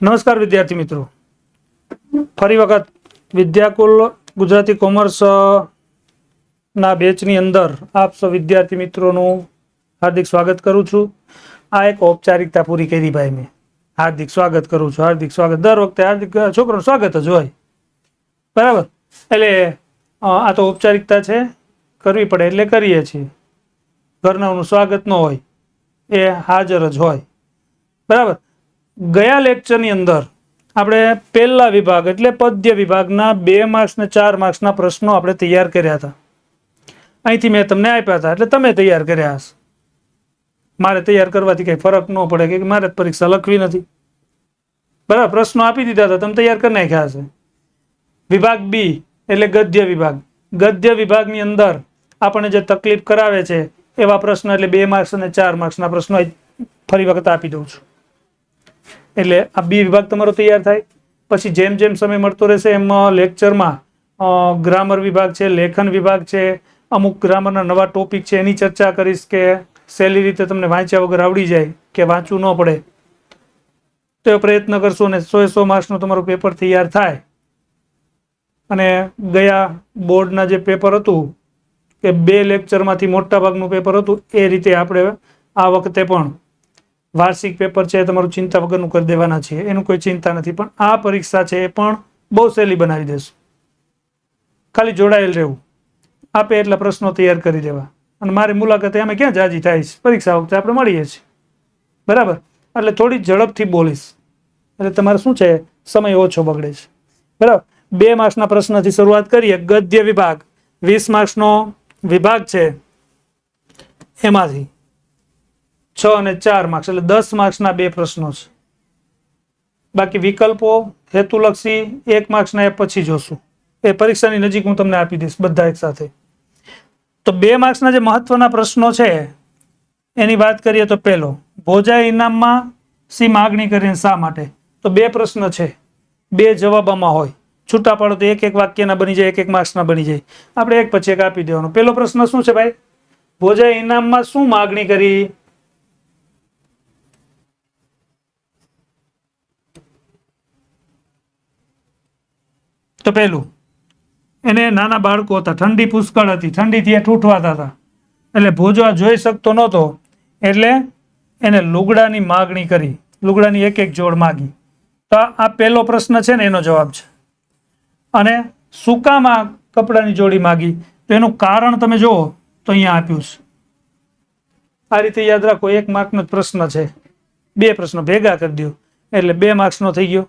નમસ્કાર વિદ્યાર્થી મિત્રો. ફરી વખત વિદ્યાકુલ ગુજરાતી કોમર્સ ના બેચની અંદર આપ સૌ વિદ્યાર્થી મિત્રોનું હાર્દિક સ્વાગત કરું છું. આ એક ઔપચારિકતા પૂરી કરી ભાઈ મેં. હાર્દિક સ્વાગત કરું છું, હાર્દિક સ્વાગત. દર વખતે હાર્દિક છોકરાનું સ્વાગત જ હોય. બરાબર? એટલે આ તો ઔપચારિકતા છે. કરવી પડે એટલે કરીએ છીએ. ઘરનાનું સ્વાગત ન હોય, એ હાજર જ હોય. બરાબર? ગયા લેક્ચરની અંદર આપણે પહેલા વિભાગ એટલે પદ્ય વિભાગના બે માર્ક્સ ને ચાર માર્ક્સના પ્રશ્નો આપણે તૈયાર કર્યા હતા. અહીંથી મેં તમને આપ્યા હતા એટલે તમે તૈયાર કર્યા હશે. મારે તૈયાર કરવાથી કંઈ ફરક ન પડે કે મારે પરીક્ષા લખવી નથી. બરાબર, પ્રશ્નો આપી દીધા હતા, તમે તૈયાર કરી નાખ્યા હશે. વિભાગ બી એટલે ગદ્ય વિભાગ. ગદ્ય વિભાગની અંદર આપણને જે તકલીફ કરાવે છે એવા પ્રશ્નો એટલે બે માર્ક્સ અને ચાર માર્ક્સના પ્રશ્નો ફરી વખત આપી દઉં છું. એટલે આ બી વિભાગ તમારો તૈયાર થાય. પછી જેમ જેમ સમય મળતો રહેશે એમ લેક્ચરમાં ગ્રામર વિભાગ છે, લેખન વિભાગ છે, અમુક ગ્રામરના નવા ટોપિક છે, એની ચર્ચા કરીશ કે સહેલી રીતે તમને વાંચ્યા વગર આવડી જાય કે વાંચવું ન પડે. તો પ્રયત્ન કરશો ને સો એ સો માર્ક્સનું તમારું પેપર તૈયાર થાય. અને ગયા બોર્ડના જે પેપર હતું કે બે લેક્ચરમાંથી મોટા ભાગનું પેપર હતું, એ રીતે આપણે આ વખતે પણ વાર્ષિક પેપર છે, તમારું ચિંતા વગરનું કરી દેવાના છે, એનું કોઈ ચિંતા નથી. પણ આ પરીક્ષા છે એ પણ બહુ સહેલી બનાવી દેશું. ખાલી જોડાયેલ રહેવું. આપે એટલા પ્રશ્નો તૈયાર કરી દેવા. અને મારી મુલાકાતે અમે ક્યાં જાજી થાય છે? પરીક્ષા વખતે આપણે મળીએ છીએ. બરાબર? એટલે થોડી ઝડપથી બોલીશ. એટલે તમારે શું છે? સમય ઓછો બગડે છે. બરાબર? બે માર્ક્સના પ્રશ્નથી શરૂઆત કરીએ. ગદ્ય વિભાગ. વીસ માર્ક્સનો વિભાગ છે એમાંથી. છ અને ચાર માર્ક્સ એટલે દસ માર્ક્સના બે પ્રશ્નો છે. બાકી વિકલ્પો હેતુલક્ષી એક માર્ક્સના એ પછી જોશું. એ પરીક્ષાની નજીક હું તમને આપી દઈશ બધા એક સાથે. તો બે માર્ક્સના જે મહત્વના પ્રશ્નો છે, એની વાત કરીએ તો પહેલો ભોજા ઇનામમાં સી માગણી કરીને શા માટે? તો બે પ્રશ્ન છે. બે જવાબ આમાં હોય. છૂટા પાડો તો એક એક વાક્યના બની જાય, એક એક માર્ક્સના બની જાય. આપણે એક પછી એક આપી દેવાનો. પહેલો પ્રશ્ન શું છે ભાઈ? ભોજા ઇનામમાં શું માગણી કરી? તો પહેલું, એને નાના બાળકો હતા, ઠંડી પુષ્કળ હતી, ઠંડીથી એ ઠૂંઠવાતા હતા. એટલે ભોજવા જોઈ શકતો નહોતો, એટલે એને લુગડાની માગણી કરી, લુગડાની એક એક જોડ માગી. તો આ પહેલો પ્રશ્ન છે ને, એનો જવાબ છે. અને સૂકામાં કપડાની જોડી માગી? તો એનું કારણ તમે જુઓ, તો અહીંયા આપ્યું છે. આ રીતે યાદ રાખો, એક માર્કનો જ પ્રશ્ન છે. બે પ્રશ્નો ભેગા કરી દો એટલે બે માર્ક્સનો થઈ ગયો.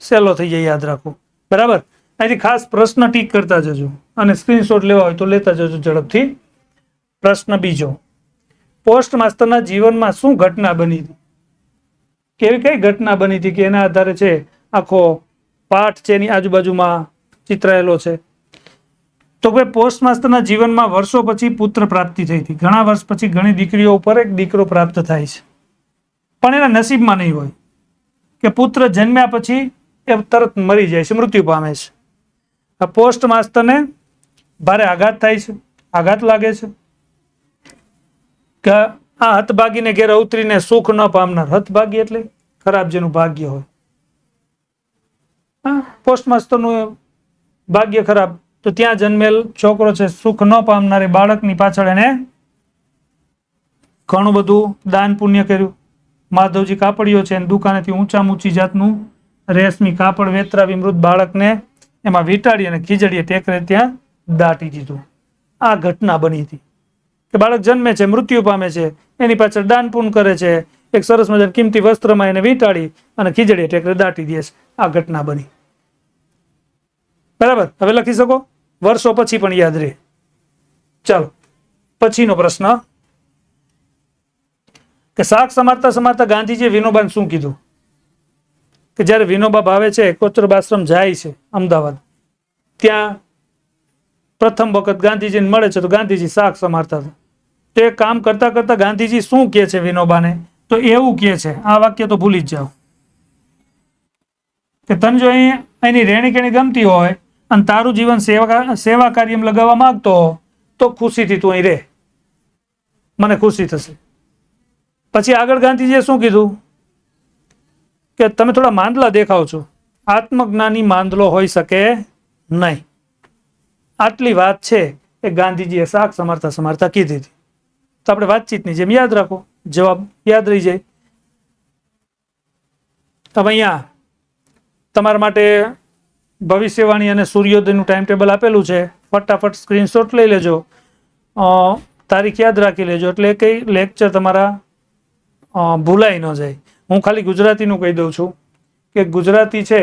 સહેલો થઈ જાય, યાદ રાખો. બરાબર? અહીંથી ખાસ પ્રશ્ન ટીક કરતા જજો અને સ્ક્રીનશોટ લેવા હોય તો લેતા જજો ઝડપથી. પ્રશ્ન બીજો પોસ્ટ માસ્ટરના જીવનમાં શું ઘટના બની હતી? કેવી કઈ ઘટના બની હતી કે એના આધારે છે આખો પાઠ છે એની આજુબાજુમાં ચિતરાયેલો છે? તો કે પોસ્ટ માસ્ટરના જીવનમાં વર્ષો પછી પુત્ર પ્રાપ્તિ થઈ હતી. ઘણા વર્ષ પછી ઘણી દીકરીઓ ઉપર એક દીકરો પ્રાપ્ત થાય છે. પણ એના નસીબમાં નહીં હોય કે પુત્ર જન્મ્યા પછી એ તરત મરી જાય છે, મૃત્યુ પામે છે. આ પોસ્ટ માસ્ટરને ભારે આઘાત થાય છે, આઘાત લાગે છે કે આ હતભાગીને ઘેર ઉતરીને સુખ ન પામનાર, હતભાગી એટલે ખરાબ જેનું ભાગ્ય હોય. પોસ્ટ માસ્ટરનું ભાગ્ય ખરાબ. તો ત્યાં જન્મેલ છોકરો છે, સુખ ન પામનારે બાળકની પાછળ એને ઘણું બધું દાન પુણ્ય કર્યું. માધવજી કાપડીઓ છે દુકાનેથી ઊંચામાં ઊંચી જાતનું રેશમી કાપડ વેતરાવી મૃત બાળકને એમાં વીંટાળી અને ખીજડીએ ટેકરે ત્યાં દાટી દીધું. આ ઘટના બની હતી. કે બાળક જન્મે છે, મૃત્યુ પામે છે, એની પાછળ દાન પૂન કરે છે, એક સરસ મજાની કિંમતી વસ્ત્રમાં એને વીંટાળી અને ખીજડીએ ટેકરે દાટી દે છે. આ ઘટના બની. બરાબર? હવે લખી શકો? વર્ષો પછી પણ યાદ રહે. ચાલો. પછીનો પ્રશ્ન. કે શાક સમારતા સમારતા ગાંધીજીએ વિનોબાને શું કીધું? કે જ્યારે વિનોબા ભાવે છે કોચરબ આશ્રમ જાય છે, અમદાવાદ. ત્યાં પ્રથમ વખત ગાંધીજીને મળે છે, તો ગાંધીજી શાક સમારતા હતા. તો કામ કરતા કરતા ગાંધીજી શું કહે છે વિનોબાને? તો એવું કહે છે, આ વાક્ય તો ભૂલી જ જાઓ. કે તને જો અહીં એની રહેણી કેણી ગમતી હોય અને તારું જીવન સેવા સેવા કાર્યમાં લગાવવા માંગતો તો ખુશીથી તું અહીં રહે. મને ખુશી થશે. પછી આગળ ગાંધીજીએ શું કીધું? કે તમે થોડા માંદલા દેખાવ છો. આત્મજ્ઞાની માંદલો હોઈ શકે નહીં. આટલી વાત છે એ ગાંધીજીએ શાક સમારતા સમારતા કીધી હતી. તો આપણે વાતચીતની જેમ યાદ રાખો. જવાબ યાદ રહી જાય. હવે અહીંયા તમારા માટે ભવિષ્યવાણી અને સૂર્યોદયનું ટાઈમ ટેબલ આપેલું છે. ફટાફટ સ્ક્રીનશોટ લઈ લેજો. તારીખ યાદ રાખી લેજો. એટલે કઈ લેક્ચર તમારા ભૂલાઈ ન જાય. હું ખાલી ગુજરાતીનું કહી દઉં છું કે ગુજરાતી છે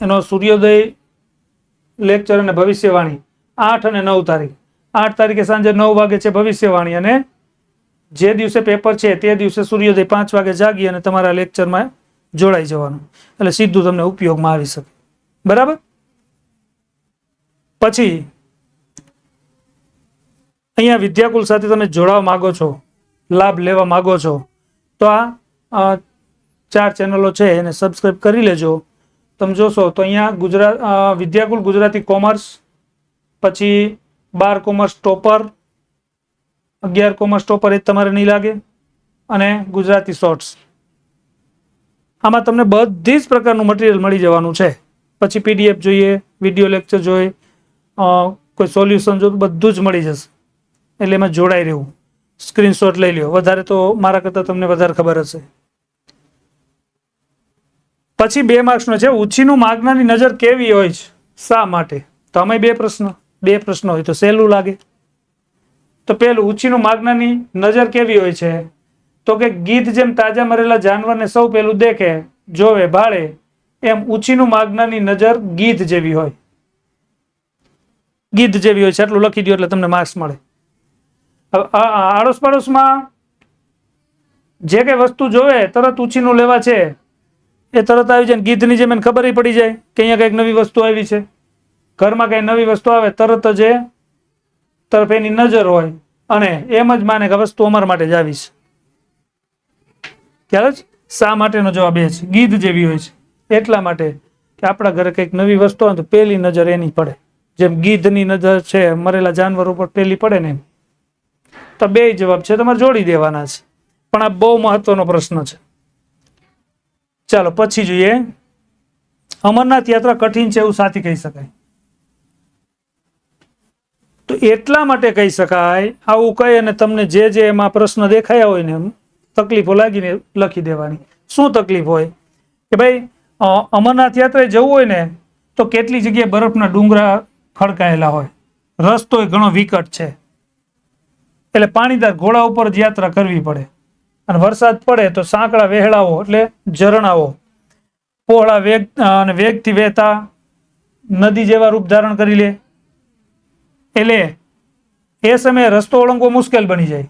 એનો સૂર્યોદય લેક્ચર અને ભવિષ્યવાણી આઠ અને નવ તારીખ. આઠ તારીખે સાંજે નવ વાગે છે ભવિષ્યવાણી અને જે દિવસે પેપર છે તે દિવસે સૂર્યોદય પાંચ વાગે જાગી અને તમારા લેક્ચરમાં જોડાઈ જવાનું. એટલે સીધું તમને ઉપયોગમાં આવી શકે. બરાબર? પછી, અહીંયા વિદ્યાકુલ સાથે તમે જોડાવા માગો છો, લાભ લેવા માગો છો તો આ ચાર ચેનલો છે, એને સબસ્ક્રાઇબ કરી લેજો. તમે જોશો તો અહીંયા ગુજરાત વિદ્યાકુલ ગુજરાતી કોમર્સ પછી બાર કોમર્સ ટોપર અગિયાર કોમર્સ ટોપર એ તમારે નહીં લાગે, અને ગુજરાતી શોર્ટ્સ આમાં તમને બધી જ પ્રકારનું મટીરિયલ મળી જવાનું છે. પછી પીડીએફ જોઈએ વીડિયો લેક્ચર જોઈએ કોઈ સોલ્યુશન જો, બધું જ મળી જશે. એટલે એમાં જોડાઈ રહેવું. સ્ક્રીનશોટ લઈ લ્યો. વધારે તો મારા કરતાં તમને વધારે ખબર હશે. પછી બે માર્ક્સનો છે. ઉછીનું માગનાની નજર કેવી હોય છે? શા માટે? તો અમે બે પ્રશ્ન. બે પ્રશ્ન હોય તો સહેલું લાગે. તો પેલું, ઉછીનું માગનાની નજર કેવી હોય છે? તો કે ગીધ જેમ તાજા મરેલા જાનવરને સૌ પેલું દેખે, જોવે, ભાળે, એમ ઉછીનું માગનાની નજર ગીધ જેવી હોય. ગીધ જેવી હોય છે. એટલું લખી દો એટલે તમને માર્ક્સ મળે. આડોશ પાડોશમાં જે કઈ વસ્તુ જોવે, તરત ઉછીનું લેવા છે, એ તરત આવી જાય ગીધની જેમ એને ખબર પડી જાય કે અહીંયા કંઈક નવી વસ્તુ આવી છે. ઘરમાં કઈ નવી વસ્તુ આવે, તરત જ એ તરફ એની નજર હોય અને એમ જ માને કે વસ્તુ અમારા માટે જ આવી છે. ત્યારે જ શા માટેનો જવાબ એ છે? ગીધ જેવી હોય છે. એટલા માટે કે આપણા ઘરે કંઈક નવી વસ્તુ ને તો પેલી નજર એની પડે. જેમ ગીધની નજર છે, મરેલા જાનવર ઉપર પેલી પડે ને એમ. તો બે જવાબ છે, તમારે જોડી દેવાના છે. પણ આ બહુ મહત્વનો પ્રશ્ન છે. ચાલો, પછી જોઈએ. અમરનાથ યાત્રા કઠિન છે એવું સાથી કહી શકાય. તો એટલા માટે કહી શકાય, આવું કહી અને તમને જે જે એમાં પ્રશ્ન દેખાયા હોય ને તકલીફો લાગીને લખી દેવાની. શું તકલીફ હોય? કે ભાઈ અમરનાથ યાત્રાએ જવું હોય ને, તો કેટલી જગ્યાએ બરફના ડુંગરા ખડકાયેલા હોય. રસ્તો ઘણો વિકટ છે. એટલે પાણીદાર ઘોડા ઉપર જ યાત્રા કરવી પડે. અને વરસાદ પડે તો સાંકડા વહેળાઓ એટલે ઝરણાઓ. પહોળા વેગ અને વેગથી વહેતા નદી જેવા રૂપ ધારણ કરી લે. એટલે એ સમયે રસ્તો ઓળંગવો મુશ્કેલ બની જાય.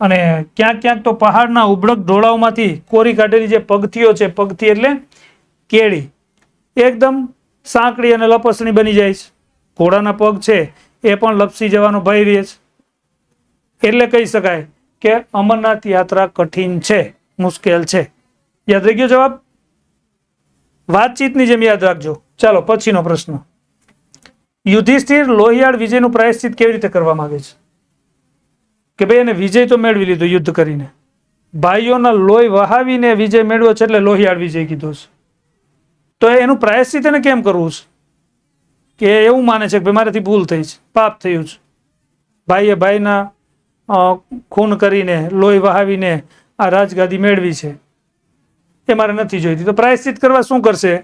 અને ક્યાંક ક્યાંક તો પહાડના ઉબળક ઢોળાવમાંથી કોરી કાઢેલી જે પગથીઓ છે, પગથી એટલે કેળી, એકદમ સાંકડી અને લપસણી બની જાય છે. ઘોડાના પગ છે, એ પણ લપસી જવાનો ભય રહે છે. એટલે કહી શકાય કે અમરનાથ યાત્રા કઠિન છે, મુશ્કેલ છે. યાદ રહી ગયો જવાબ? વાતચીતની જેમ યાદ રાખજો. ચાલો, પછીનો પ્રશ્ન. યુધિષ્ઠિર લોહિયાળ વિજયનું પ્રાયશ્ચિત કેવી રીતે કરવા માંગે છે? કે ભાઈ, એને વિજય તો મેળવી લીધો યુદ્ધ કરીને. ભાઈઓના લોહી વહાવીને વિજય મેળવ્યો છે એટલે લોહિયાળ વિજય કીધો છે. તો એનું પ્રાયશ્ચિત એને કેમ કરવું છે? કે એવું માને છે કે ભાઈ, મારાથી ભૂલ થઈ છે, પાપ થયું છે. ભાઈએ ભાઈના ખૂન કરીને, લોહી વહાવીને આ રાજગાદી મેળવી છે. એ મારે નથી જોઈતી. તો પ્રાયશ્ચિત કરવા શું કરશે?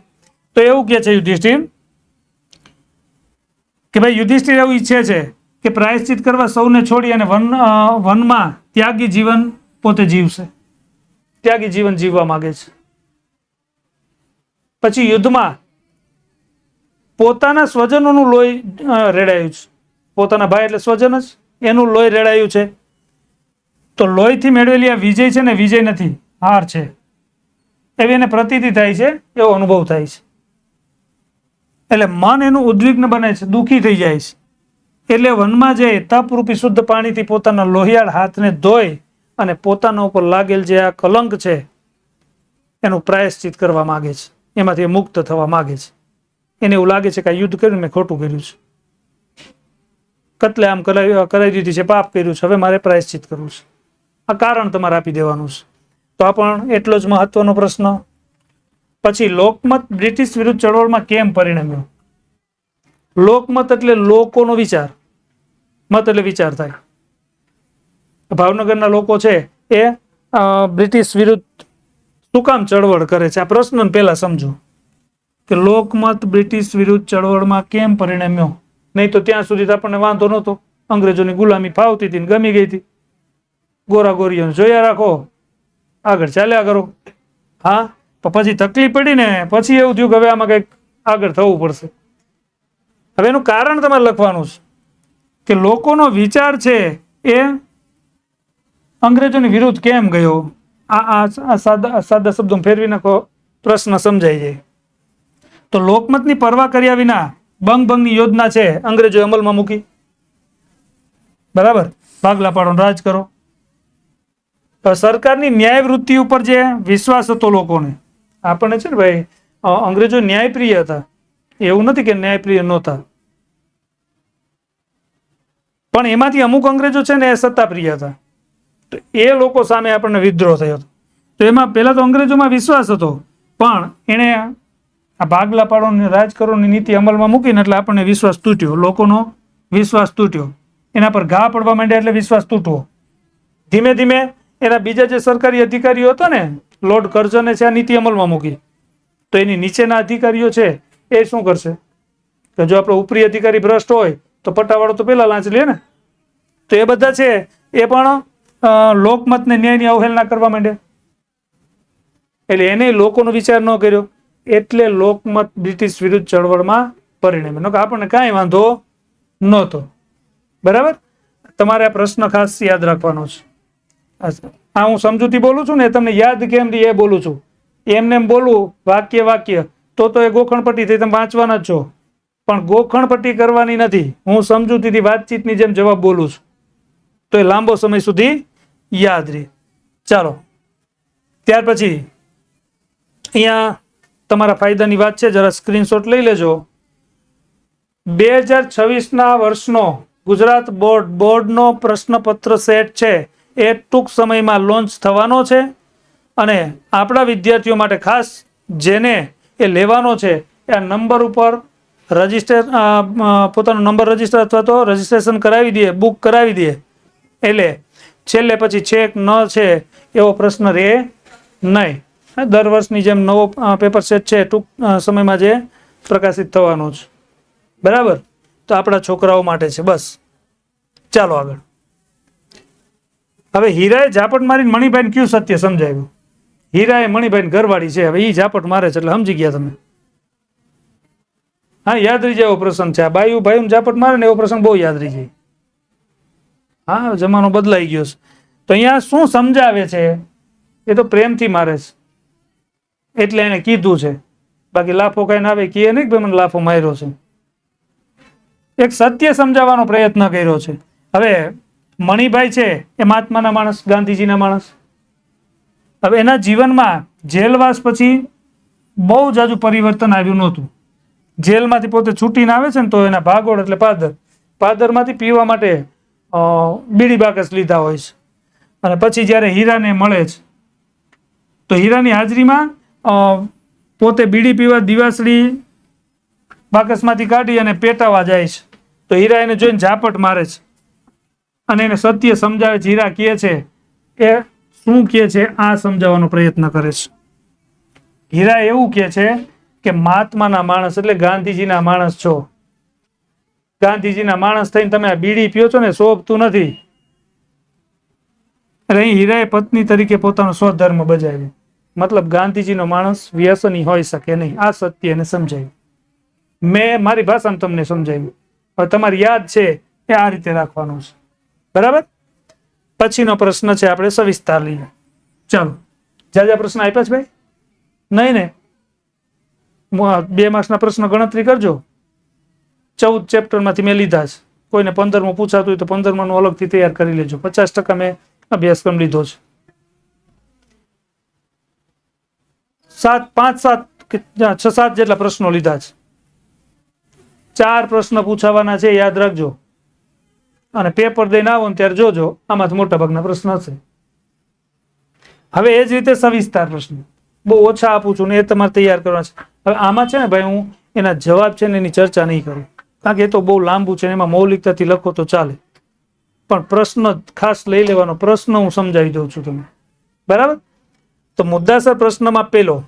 તો એવું કહે છે યુધિષ્ઠિર કે ભાઈ, યુધિષ્ઠિર એવું ઈચ્છે છે કે પ્રાયશ્ચિત કરવા સૌને છોડી અને વન વનમાં ત્યાગી જીવન પોતે જીવશે. ત્યાગી જીવન જીવવા માંગે છે. પછી યુદ્ધમાં પોતાના સ્વજનોનું લોહી રેડાયું છે. પોતાના ભાઈ એટલે સ્વજન જ. એનું લોહી રેડાયું છે. તો લોહીથી મેળવેલી આ વિજય છે ને વિજય નથી, હાર છે. એવી એને પ્રતીતિ થાય છે, એવો અનુભવ થાય છે. એટલે મન એનું ઉદ્વિગ્ન બને છે, દુઃખી થઈ જાય છે. એટલે વનમાં જઈ તપરૂપી શુદ્ધ પાણીથી પોતાના લોહિયાળ હાથને ધોઈ અને પોતાના ઉપર લાગેલ જે આ કલંક છે, એનું પ્રાયશ્ચિત કરવા માગે છે. એમાંથી મુક્ત થવા માગે છે. એને એવું લાગે છે કે આ યુદ્ધ કર્યું, મેં ખોટું કર્યું છે. કતલે આમ કરાવી કરાવી દીધી છે, પાપ કર્યું છે, હવે મારે પ્રાયશ્ચિત કરવું છે. આ કારણ તમારે આપી દેવાનું છે. તો આ પણ એટલો જ મહત્વનો પ્રશ્ન. પછી લોકમત બ્રિટિશ વિરુદ્ધ ચળવળમાં કેમ પરિણમ્યો? લોકમત એટલે લોકોનો વિચાર. મત એટલે વિચાર થાય. ભાવનગરના લોકો છે એ બ્રિટિશ વિરુદ્ધ શું કામ ચળવળ કરે છે? આ પ્રશ્ન પહેલા સમજો. કે લોકમત બ્રિટિશ વિરુદ્ધ ચળવળમાં કેમ પરિણમ્યો? નહીં તો ત્યાં સુધી તો આપણને વાંધો નહોતો. અંગ્રેજોની ગુલામી ફાવતી હતી ગમી ગઈ હતી. ગોરા ગોરીઓને જોયા રાખો. આગળ ચાલ્યા કરો. હા, તો પછી તકલીફ પડી ને પછી એવું થયું કે હવે આમાં કંઈક આગળ થવું પડશે. હવે એનું કારણ તમારે લખવાનું છે કે લોકોનો વિચાર છે એ અંગ્રેજોની વિરુદ્ધ કેમ ગયો? આ આ સાદા સાદા શબ્દો ફેરવી નાખો, પ્રશ્ન સમજાઈ જાય. તો લોકમતની પરવા કર્યા વિના બંગ બંગની યોજના છે, અંગ્રેજો અમલમાં મૂકી. બરાબર? ભાગલા પાડો રાજ કરો. સરકારની ન્યાય વૃત્તિ ઉપર જે વિશ્વાસ હતો લોકોને, આપણને છે ને ભાઈ અંગ્રેજો ન્યાયપ્રિય હતા. એવું નથી કે ન્યાયપ્રિય નહોતા. પણ એમાંથી અમુક અંગ્રેજો છે ને એ સત્તાપ્રિય હતા. તો એ લોકો સામે આપણને વિદ્રોહ થયો હતો. તો એમાં પહેલા તો અંગ્રેજોમાં વિશ્વાસ હતો. પણ એણે આ ભાગલા પાડોની રાજ કરોની નીતિ અમલમાં મૂકીને એટલે આપણને વિશ્વાસ તૂટ્યો. લોકોનો વિશ્વાસ તૂટ્યો. એના પર ઘા પડવા માંડ્યા એટલે વિશ્વાસ તૂટવો. ધીમે ધીમે એના બીજા જે સરકારી અધિકારીઓ હતો ને, લોર્ડ કર્જને છે આ નીતિ અમલમાં મૂકી. તો એની નીચેના અધિકારીઓ છે, એ શું કરશે? કે જો આપણો ઉપરી અધિકારી ભ્રષ્ટ હોય, તો પટ્ટાવાળો તો પેલા લાંચ લે ને. તો એ બધા છે, એ પણ લોકમતને ન્યાયની અવહેલના કરવા માંડ્યા. એટલે એને લોકોનો વિચાર ન કર્યો. એટલે લોકમત બ્રિટિશ વિરુદ્ધ ચળવળમાં પરિણમ્યો. કે આપણને કાંઈ વાંધો નહોતો. બરાબર? તમારે આ પ્રશ્ન ખાસ યાદ રાખવાનો છે. આ- હું સમજૂતી બોલું છું ને તમને યાદ કેમ રહી એ બોલું છું. એમને એમ બોલું વાક્ય વાક્ય. તો તો એ ગોખણપટ્ટી થઈ, તમે વાંચવાના જ છો. પણ ગોખણપટ્ટી કરવાની નથી. હું સમજૂતીથી વાતચીતની જેમ જવાબ બોલું છું. તો એ લાંબો સમય સુધી યાદ રહે. ચાલો. ત્યાર પછી, અહીંયા તમારા ફાયદાની વાત છે, જરા સ્ક્રીનશોટ લઈ લેજો. બે હજાર છવ્વીસના વર્ષનો ગુજરાત બોર્ડ, બોર્ડનો પ્રશ્નપત્ર સેટ છે, એ ટૂંક સમયમાં લોન્ચ થવાનો છે અને આપણા વિદ્યાર્થીઓ માટે ખાસ જેને એ લેવાનો છે, એ નંબર ઉપર રજિસ્ટર પોતાનો નંબર રજિસ્ટર અથવા તો રજિસ્ટ્રેશન કરાવી દઈએ બુક કરાવી દઈએ એટલે છેલ્લે પછી છેક ન છે, એવો પ્રશ્ન રહે નહીં. દર વર્ષની જેમ નવો પેપર સેટ છે, ટૂંક સમયમાં જે પ્રકાશિત થવાનો છે બરાબર? તો આપણા છોકરાઓ માટે છે, બસ. ચાલો આગળ. હવે હીરાએ ઝાપટ મારીને મણિભાઈને કયું સત્ય સમજાવ્યું? હીરાએ મણિભાઈને ઘરવાળી છે, હવે એ ઝાપટ મારે છે, એટલે સમજી ગયા તમે. હા, યાદ રહી જાય એવો પ્રસંગ છે. આ બાયુ ભાઈ ઝાપટ મારે ને એવો પ્રસંગ બહુ યાદ રહી જાય. હા, જમાનો બદલાઈ ગયો છે. તો અહીંયા શું સમજાવે છે? એ તો પ્રેમથી મારે છે. એટલે એને કીધું છે. બાકી લાફો કઈ ના આવે કીએ નહીં કે મને લાફો માર્યો છે. એક સત્ય સમજાવવાનો પ્રયત્ન કર્યો છે. હવે મણિભાઈ છે, એ મહાત્માના માણસ, ગાંધીજીના માણસ. હવે એના જીવનમાં જેલવાસ પછી બહુ જાજુ પરિવર્તન આવ્યું નહોતું. જેલમાંથી પોતે છૂટીને આવે છે ને તો એના ભાગોળ એટલે પાદર. પાદરમાંથી પીવા માટે બીડી બાકસ લીધા હોય છે. અને પછી જ્યારે હીરાને મળે છે, તો હીરાની હાજરીમાં પોતે બીડી પીવા દિવાસળી બાકસમાંથી કાઢી અને પેટાવા જાય છે. તો હીરા એને જોઈને ઝાપટ મારે છે. અને એને સત્ય સમજાવે છે. હીરા કહે છે એ શું કહે છે? આ સમજાવવાનો પ્રયત્ન કરે છે. હીરા એવું કહે છે કે મહાત્માના માણસ એટલે ગાંધીજીના માણસ છો. ગાંધીજીના માણસ થઈને તમે આ બીડી પીઓ છો ને શોભતું નથી. એટલે અહીં હીરાએ પત્ની તરીકે પોતાનો સ્વધર્મ બજાવ્યો. મતલબ ગાંધીજીનો માણસ વ્યસની હોઈ શકે નહીં. આ સત્ય એને સમજાયું. મેં મારી ભાષામાં તમને સમજાવ્યું. હવે તમારી યાદ છે એ આ રીતે રાખવાનું છે. બરાબર? પછીનો પ્રશ્ન છે, આપણે સવિસ્તાર લઈએ. ચાલો. જાજા પ્રશ્ન આપ્યા છે ભાઈ? નહીં ને? બે માર્ક્સના પ્રશ્ન ગણતરી કરજો. ચૌદ ચેપ્ટરમાંથી મેં લીધા છે. કોઈને પંદરમું પૂછાતું હોય તો પંદરમાનું અલગથી તૈયાર કરી લેજો. પચાસ ટકા મેં અભ્યાસક્રમ લીધો છે. સાત, પાંચ, સાત કે છ, સાત જેટલા પ્રશ્નો લીધા છે. ચાર પ્રશ્ન પૂછાવાના છે, યાદ રાખજો. અને પેપર દઈને આવો ને ત્યારે જોજો, આમાંથી મોટા ભાગના પ્રશ્ન હશે. હવે એ જ રીતે સવિસ્તાર પ્રશ્ન. બહુ ઓછા આપું છું ને એ તમારે તૈયાર કરવાના છે. હવે આમાં છે ને ભાઈ, હું એના જવાબ છે ને એની ચર્ચા નહીં કરું. કારણ કે એ તો બહુ લાંબુ છે એમાં મૌલિકતાથી લખો તો ચાલે. પણ પ્રશ્ન ખાસ લઈ લેવાનો પ્રશ્ન હું સમજાવી દઉં છું તમને. બરાબર? તો મુદ્દાસર પ્રશ્નમાં પેલો.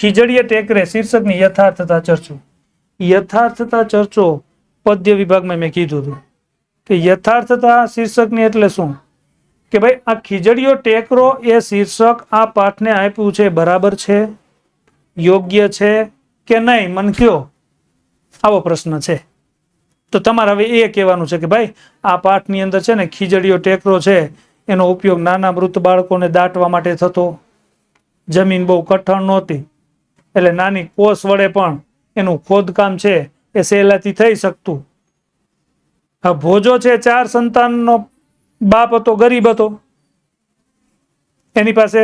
ખીજડીએ ટેકરે શીર્ષકની યથાર્થતા ચર્ચો. યથાર્થતા ચર્ચો પદ્ય વિભાગમાં મેં કીધું હતું. કે યથાર્થતા શીર્ષકની એટલે શું? કે ભાઈ, આ ખીજડીયો ટેકરો એ શીર્ષક આ પાઠને આપ્યું છે, બરાબર છે? યોગ્ય છે કે નહીં? મન કયો? આવો પ્રશ્ન છે. તો તમારે હવે એ કહેવાનું છે કે ભાઈ, આ પાઠની અંદર છે ને ખીજડીયો ટેકરો છે, એનો ઉપયોગ નાના મૃત બાળકોને દાટવા માટે થતો. જમીન બહુ કઠણ નહોતી. એટલે નાની કોષ વડે પણ એનું ખોદકામ છે એ સહેલાથી થઈ શકતું. આ ભોજો છે, ચાર સંતાનનો બાપ હતો, ગરીબ હતો. એની પાસે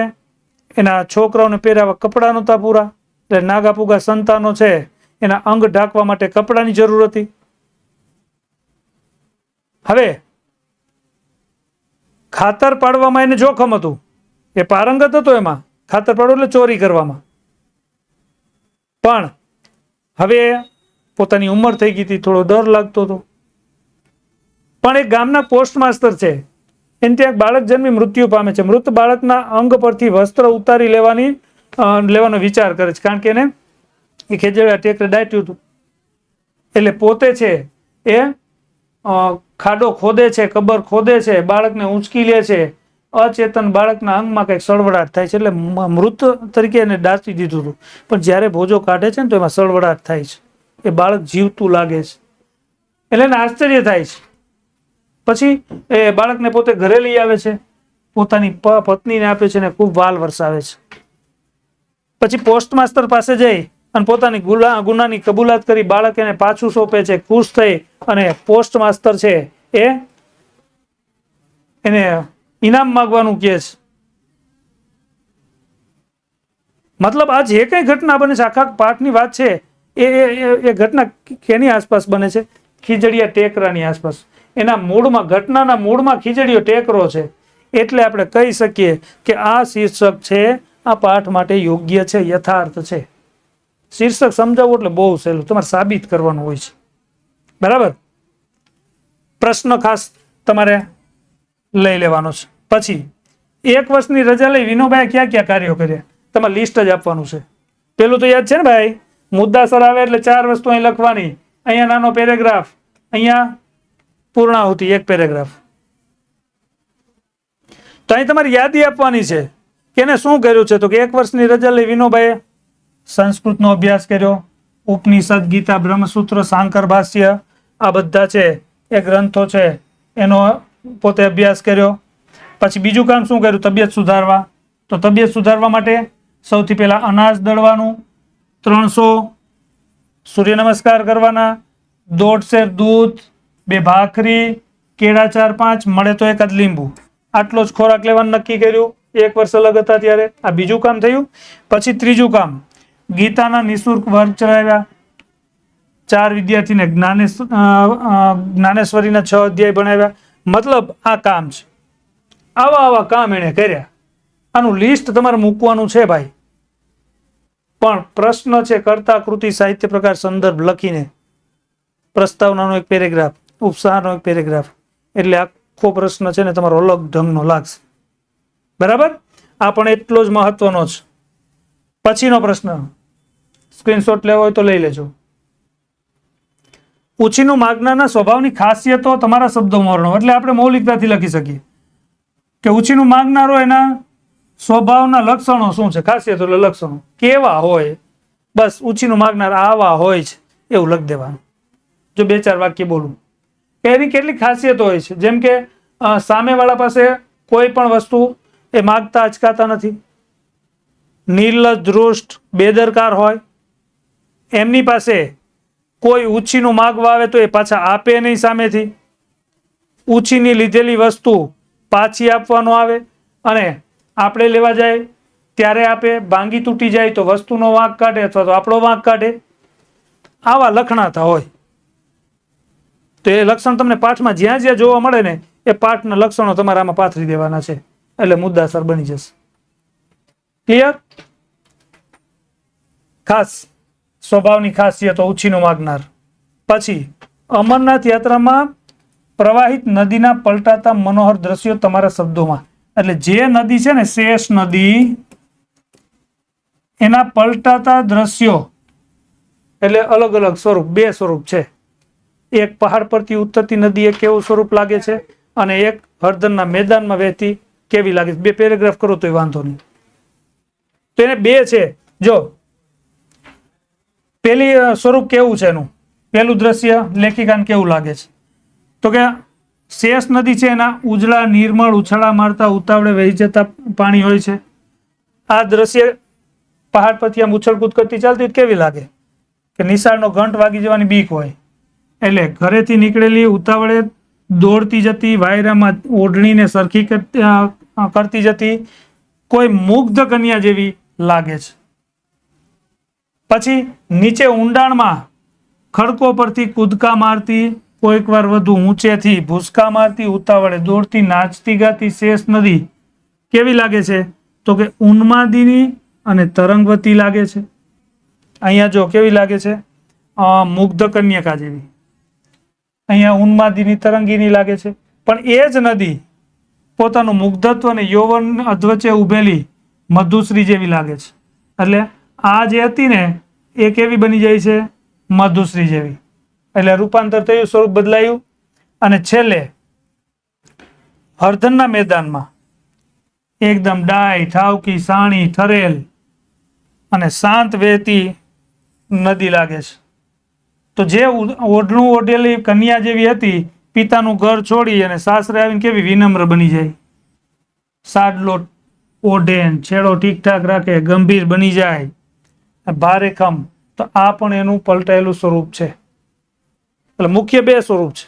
એના છોકરાઓને પહેરાવા કપડાં નહોતા પૂરા. એટલે નાગા પૂગા સંતાનો છે, એના અંગ ઢાંકવા માટે કપડાની જરૂર હતી. હવે ખાતર પાડવામાં એને જોખમ હતું. એ પારંગત હતો એમાં. ખાતર પાડવું એટલે ચોરી કરવામાં. પણ હવે પોતાની ઉંમર થઈ ગઈ હતી, થોડો ડર લાગતો હતો. પણ એક ગામના પોસ્ટ માસ્ટર છે, એને ત્યાં બાળક જન્મી મૃત્યુ પામે છે. મૃત બાળકના અંગ પરથી વસ્ત્ર ઉતારી લેવાની લેવાનો વિચાર કરે છે. કારણ કે એને એ ખેજડા ટેકરે દાટ્યું હતું. એટલે પોતે છે એ ખાડો ખોદે છે, કબર ખોદે છે, બાળકને ઊંચકી લે છે. અચેતન બાળકના અંગમાં કંઈક સળવડાટ થાય છે એટલે મૃત તરીકે એને દાટી દીધું હતું. પણ જ્યારે ભોજો કાઢે છે ને તો એમાં સળવડાટ થાય છે. એ બાળક જીવતું લાગે છે. એટલે એને આશ્ચર્ય થાય છે. પછી એ બાળકને પોતે ઘરે લઈ આવે છે. પોતાની પત્નીને આપે છે અને ખૂબ વાલ વરસાવે છે. પછી પોસ્ટ માસ્ટર પાસે જઈ અને પોતાની ગુલા, ગુનાની કબૂલાત કરી બાળક એને પાછું સોંપે છે, ખુશ થઈ અને પોસ્ટ માસ્ટર છે એ, એને ઇનામ માગવાનું કહે છે. મતલબ આ જે કઈ ઘટના બને છે, આખા પાઠની વાત છે, એ, એ- ઘટના કેની આસપાસ બને છે? ખીજડીયા ટેકરાની આસપાસ. એના મૂળમાં, ઘટનાના મૂળમાં ખીજડીયો ટેકરો છે. એટલે આપણે કહી શકીએ કે આ શીર્ષક છે, આ પાઠ માટે યોગ્ય છે, યથાર્થ છે. શીર્ષક સમજાવવું એટલે બહુ સહેલું. તમારે સાબિત કરવાનું હોય છે. બરાબર? પ્રશ્ન ખાસ તમારે લઈ લેવાનો છે. પછી એક વર્ષની રજા લઈ વિનોભાઈ ક્યાં ક્યાં કાર્યો કર્યા? તમારે લિસ્ટ જ આપવાનું છે. પેલું તો યાદ છે ને ભાઈ? મુદ્દાસર આવે એટલે ચાર વસ્તુ અહીં લખવાની. અહીંયા નાનો પેરેગ્રાફ અહીંયા પૂર્ણાહુતિ, એક પેરેગ્રાફ તો અહીં તમારી યાદી આપવાની છે એને શું કર્યું છે? તો કે એક વર્ષની રજા લઈ વિનોભાઈએ સંસ્કૃતનો અભ્યાસ કર્યો. ઉપનિષદ, ગીતા, બ્રહ્મસૂત્ર, સાંકર, ભાષ્ય આ બધા છે એ ગ્રંથો છે. એનો પોતે અભ્યાસ કર્યો. પછી બીજું કામ શું કર્યું? તબિયત સુધારવા. તો તબિયત સુધારવા માટે સૌથી પહેલા અનાજ દળવાનું ત્રણસો સૂર્ય નમસ્કાર કરવાના દોઢસેર દૂધ બે ભાખરી કેળા ચાર પાંચ મળે તો એકાદ લીંબુ. આટલો જ ખોરાક લેવાનું નક્કી કર્યું. એક વર્ષ અલગ હતા ત્યારે આ બીજું કામ થયું. પછી ત્રીજું કામ. ગીતાના નિઃશુલ્ક વર્ગ ચલાવ્યા ચાર વિદ્યાર્થીને અ, જ્ઞાનેશ્વરીના છ અધ્યાય ભણાવ્યા. મતલબ આ કામ છે. આવા આવા કામ એણે કર્યા. આનું લિસ્ટ તમારે મૂકવાનું છે ભાઈ. પણ પ્રશ્ન છે કર્તા કૃતિ સાહિત્ય પ્રકાર સંદર્ભ લખીને પ્રસ્તાવનાનો એક પેરેગ્રાફ ઉપસાહનો એક પેરેગ્રાફ એટલે આખો પ્રશ્ન છે ને તમારો અલગ ઢંગનો લાગશે. બરાબર? આ પણ એટલો જ મહત્વનો છે. પછીનો પ્રશ્ન. સ્ક્રીનશોટ લેવો હોય તો લઈ લેજો. ઉછીનું માગનારના સ્વભાવની ખાસિયતો તમારા શબ્દોમાં વર્ણો એટલે આપણે મૌલિકતાથી લખી શકીએ. કે ઉછીનું માગનારો એના સ્વભાવના લક્ષણો શું છે? ખાસિયતો એટલે લક્ષણો. કેવા હોય? બસ ઉછીનું માગનાર આવા હોય છે, એવું લખી દેવાનું. જો બે ચાર વાક્ય બોલું. એની કેટલીક ખાસિયતો હોય છે, જેમ કે સામેવાળા પાસે કોઈ પણ વસ્તુ એ માગતા અચકાતા નથી. નિર્લજ દૃષ્ટ બેદરકાર હોય. એમની પાસે કોઈ ઉછીનું માગવા આવે તો એ પાછા આપે નહીં સામેથી. ઉછીની લીધેલી વસ્તુ પાછી આપવાનો આવે અને આપણે લેવા જાય ત્યારે આપે ભાંગી તૂટી જાય તો વસ્તુનો વાંક કાઢે અથવા તો આપણો વાંક કાઢે. આવા લખણાતા હોય. તો એ લક્ષણ તમને પાઠમાં જ્યાં જ્યાં જોવા મળે ને એ પાઠના લક્ષણો તમારે આમાં પાથરી દેવાના છે. એટલે મુદ્દાસર બની જશે. ક્લિયર ખાસ. સ્વભાવની ખાસિયતો ઉછીનું માગનાર. પછી, અમરનાથ યાત્રામાં પ્રવાહિત નદીના પલટાતા મનોહર દ્રશ્યો તમારા શબ્દોમાં. એટલે જે નદી છે ને, શેષ નદી, એના પલટાતા દ્રશ્યો, એટલે અલગ અલગ સ્વરૂપ, બે સ્વરૂપ છે. એક પહાડ પરથી ઉતરતી નદી એ કેવું સ્વરૂપ લાગે છે? અને એક હળદરના મેદાનમાં વહેતી કેવી લાગે છે? બે પેરેગ્રાફ કરો તો વાંધો નહીં. તો એને બે છે. જો પેલી સ્વરૂપ કેવું છે એનું? પેલું દ્રશ્ય લેખિકાને કેવું લાગે છે? તો કે શેષ નદી છે એના, ઉજળા, નિર્મળ, ઉછાળા મારતા ઉતાવળે વહી જતા પાણી હોય છે. આ દ્રશ્ય પહાડ પરથી આમ ઉછળકૂદ કરતી ચાલતી કેવી લાગે? કે નિશાળનો ઘંટ વાગી જવાની બીક હોય. એટલે ઘરેથી નીકળેલી ઉતાવળે દોડતી જતી, વાયરામાં ઓઢણીને સરખી કરતી જતી કોઈ મુગ્ધ કન્યા જેવી લાગે છે. પછી નીચે ઊંડાણમાં ખડકો પરથી કૂદકા મારતી કોઈક વાર વધુ ઊંચેથી ભૂસકા મારતી, ઉતાવળે દોડતી, નાચતી, ગાતી, શેષ નદી. કેવી લાગે છે? તો કે ઉન્માદિની અને તરંગવતી લાગે છે. અહીંયા જો કેવી લાગે છે? મુગ્ધ કન્યકા જેવી. અહીંયા ઉન્માદિની, તરંગીની લાગે છે. પણ એ જ નદી પોતાનું મુગ્ધત્વ અને યૌવન અધવચ્ચે ઉભેલી મધુશ્રી જેવી લાગે છે. એટલે આ જે હતી ને, એ કેવી બની જાય છે? મધુશ્રી જેવી. એટલે રૂપાંતર થયું, સ્વરૂપ બદલાયું અને છેલ્લે હરધનના મેદાનમાં એકદમ ડાય ઠાવકી, સાણી, ઠરેલ અને શાંત વહેતી નદી લાગે છે. તો જે ઓઢણું ઓઢેલી કન્યા જેવી હતી, પિતાનું ઘર છોડી અને સાસરે આવીને કેવી વિનમ્ર બની જાય. સાડલો ઓઢે ને છેડો ઠીકઠાક રાખે, ગંભીર બની જાય. ભારે ખમ તો આ પણ એનું પલટાયેલું સ્વરૂપ છે. એટલે મુખ્ય બે સ્વરૂપ છે.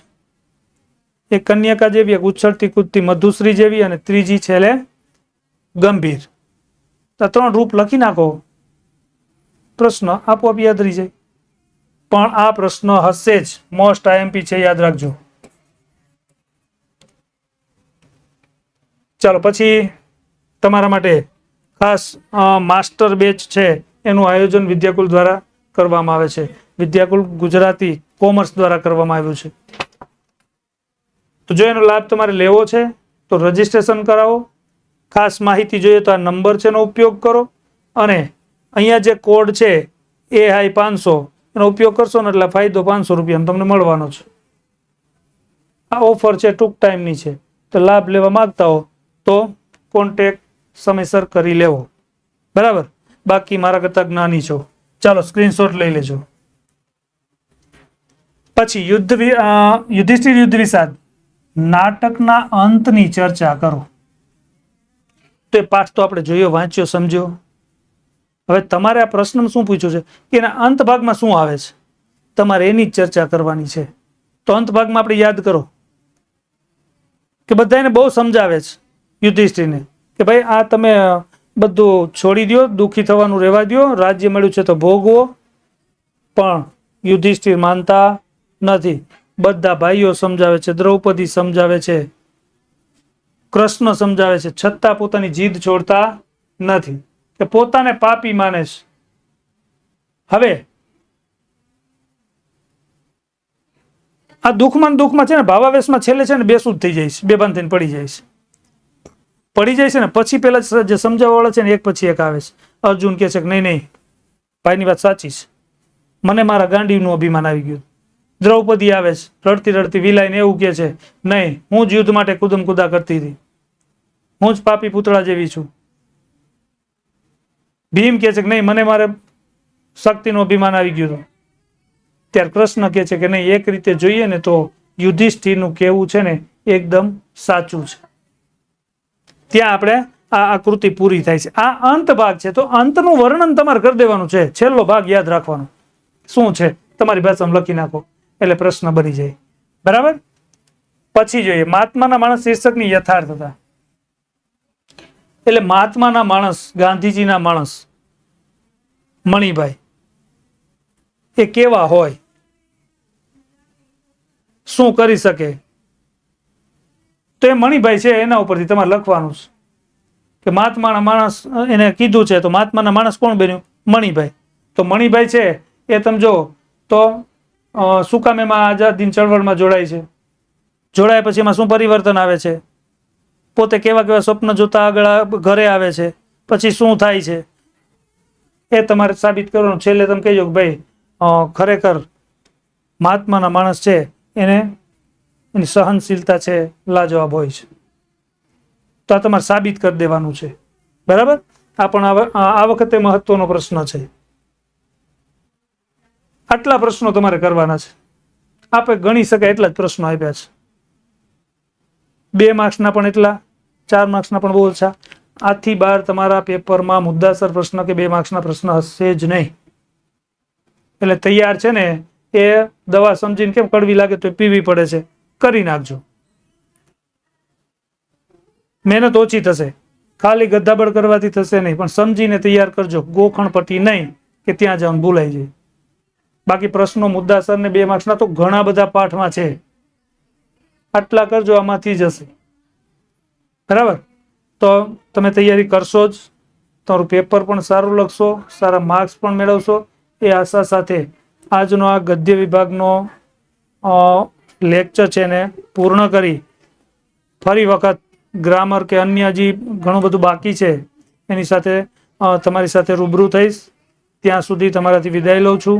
એક કન્યકા જેવી, એક ઉછળતી કૂદતી મધુશ્રી જેવી અને ત્રીજી છેલ્લે ગંભીર. તો ત્રણ રૂપ લખી નાખો. પ્રશ્ન આપોઆપ યાદ રહી જાય. પણ આ પ્રશ્ન હશે જ. મોસ્ટ આઈએમપી છે, યાદ રાખજો. ચાલો, પછી તમારા માટે ખાસ માસ્ટર બેચ છે. એનું આયોજન વિદ્યાકુલ દ્વારા કરવામાં આવે છે. વિદ્યાકુલ ગુજરાતી કોમર્સ દ્વારા કરવામાં આવ્યું છે. તો જો એનો લાભ તમારે લેવો છે, તો રજીસ્ટ્રેશન કરાવો. ખાસ માહિતી જોઈએ તો આ નંબર છે એનો ઉપયોગ કરો અને અહીંયા જે કોડ છે એ હાઈ પાંચસો, એનો ઉપયોગ કરશો ને એટલે ફાયદો પાંચસો રૂપિયા તમને મળવાનો છે. આ ઓફર છે ટૂંક ટાઈમની છે. તો લાભ લેવા માગતા હો તો કોન્ટેક સમયસર કરી લેવો. બરાબર? બાકી મારા કરતા જ્ઞાની છો. ચાલો સ્ક્રીનશોટ લઈ લેજો. પછી યુદ્ધ યુધિષ્ઠિર યુદ્ધ વિષાદ. નાટકના અંતની ચર્ચા કરો. તો એ પાઠ તો આપણે જોયો, વાંચ્યો, સમજ્યો. હવે તમારે આ પ્રશ્ન શું પૂછ્યું છે? એના અંત ભાગમાં શું આવે છે? તમારે એની ચર્ચા કરવાની છે. તો અંત ભાગમાં આપણે યાદ કરો. કે બધાને બહુ સમજાવે છે યુધિષ્ઠિરને. કે ભાઈ, આ તમે બધું છોડી દો દુઃખી થવાનું રહેવા દો રાજ્ય મળ્યું છે તો ભોગવો. પણ યુધિષ્ઠિર માનતા નથી. બધા ભાઈઓ સમજાવે છે, દ્રૌપદી સમજાવે છે, કૃષ્ણ સમજાવે છે, છતાં પોતાની જીદ છોડતા નથી. કે પોતાને પાપી માને છે. હવે, આ દુઃખમાં દુઃખમાં છે ને, ભાવાવેશમાં છેલ્લે છે ને, બેસું જ થઈ જાય છે, બેભાન થઈને પડી જાય છે. પડી જાય છે ને, પછી પેલા જે સમજાવવાવાળા છે ને, એક પછી એક આવે છે. અર્જુન કહે છે કે નહીં નહીં, ભાઈની વાત સાચી છે. મને મારા ગાંડીનું અભિમાન આવી ગયું. દ્રૌપદી આવે છે, રડતી રડતી વિલાઈને એવું કહે છે, નહીં, હું જ યુદ્ધ માટે કુદમ કુદા કરતી હતી. હું જ પાપી પૂતળા જેવી છું. ભીમ કહે છે કે નહીં, મને મારે શક્તિનું અભિમાન આવી ગયું હતું. ત્યારે કૃષ્ણ કહે છે કે નહીં, એક રીતે જોઈએ ને તો યુધિષ્ઠિરનું કહેવું છે ને, એકદમ સાચું છે. ત્યાં આપણે આ આકૃતિ પૂરી થાય છે. આ અંત ભાગ છે. તો અંતનું વર્ણન તમારે કરી દેવાનું છે. છેલ્લો ભાગ યાદ રાખવાનો. શું છે? તમારી ભાષામાં લખી નાખો. એટલે પ્રશ્ન બની જાય. બરાબર? પછી જોઈએ. મહાત્માના માણસ શીર્ષકની યથાર્થતા. એટલે મહાત્માના માણસ, ગાંધીજીના માણસ, મણિભાઈ, એ કેવા હોય? શું કરી શકે? તો એ મણિભાઈ છે, એના ઉપરથી તમારે લખવાનું છે. કે મહાત્માના માણસ, એને કીધું છે, તો મહાત્માના માણસ કોણ બન્યું? મણિભાઈ. તો મણિભાઈ છે, એ તમે જો, તો કામ એમાં આઝાદીન ચળવળમાં જોડાય છે? જોડાય પછી એમાં શું પરિવર્તન આવે છે? પોતે કેવા કેવા સ્વપ્ન જોતા આગળ ઘરે આવે છે? પછી શું થાય છે? એ તમારે સાબિત કરવાનું. છેલ્લે તમે કહેજો કે ભાઈ ખરેખર મહાત્માના માણસ છે, એને એની સહનશીલતા છે, લાજવાબ હોય છે. તો આ તમારે સાબિત કરી દેવાનું છે. બરાબર? આ પણ આ વખતે મહત્વનો પ્રશ્ન છે. આટલા પ્રશ્નો તમારે કરવાના છે. આપણે ગણી શકાય એટલા જ પ્રશ્નો આપ્યા છે. બે માર્ક્સના પણ એટલા, ચાર માર્ક્સના પણ બહુ ઓછા. આથી બાર તમારા પેપરમાં મુદ્દાસર પ્રશ્ન કે બે માર્ક્સના પ્રશ્ન હશે જ નહીં. એટલે તૈયાર છે ને, એ દવા સમજીને કેમ કડવી લાગે તો પીવી પડે છે. કરી નાખજો. મહેનત ઓછી થશે. ખાલી ગદ્દાબડ કરવાથી થશે નહીં, પણ સમજીને તૈયાર કરજો. ગોખણ પટ્ટી નહીં કે ત્યાં જવાનું ભૂલાઈ જાય. બાકી પ્રશ્નો મુદ્દાસર ને બે માર્ક્સના તો ઘણા બધા પાઠમાં છે. આટલા કરજો, આમાંથી જશે બરાબર? તો તમે તૈયારી કરશો જ. તમારું પેપર પણ સારું લખશો, સારા માર્ક્સ પણ મેળવશો. એ આશા સાથે આજનો આ ગદ્ય વિભાગનો લેક્ચર છે એને પૂર્ણ કરી, ફરી વખત ગ્રામર કે અન્ય હજી ઘણું બધું બાકી છે, એની સાથે તમારી સાથે રૂબરૂ થઈશ. ત્યાં સુધી તમારાથી વિદાય લઉં છું.